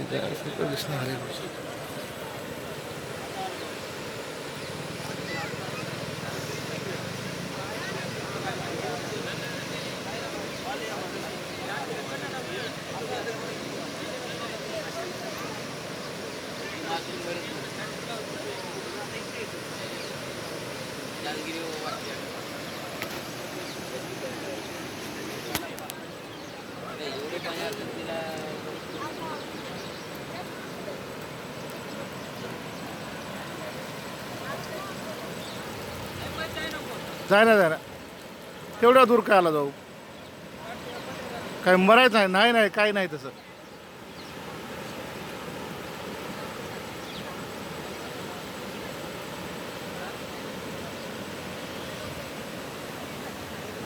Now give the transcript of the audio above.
तिथं सगळं दिसणार आहे जाय ना जाय ना तेवढ्या दूर काय आला जाऊ? काय मरायचं आहे? नाही नाही काय नाही तसं.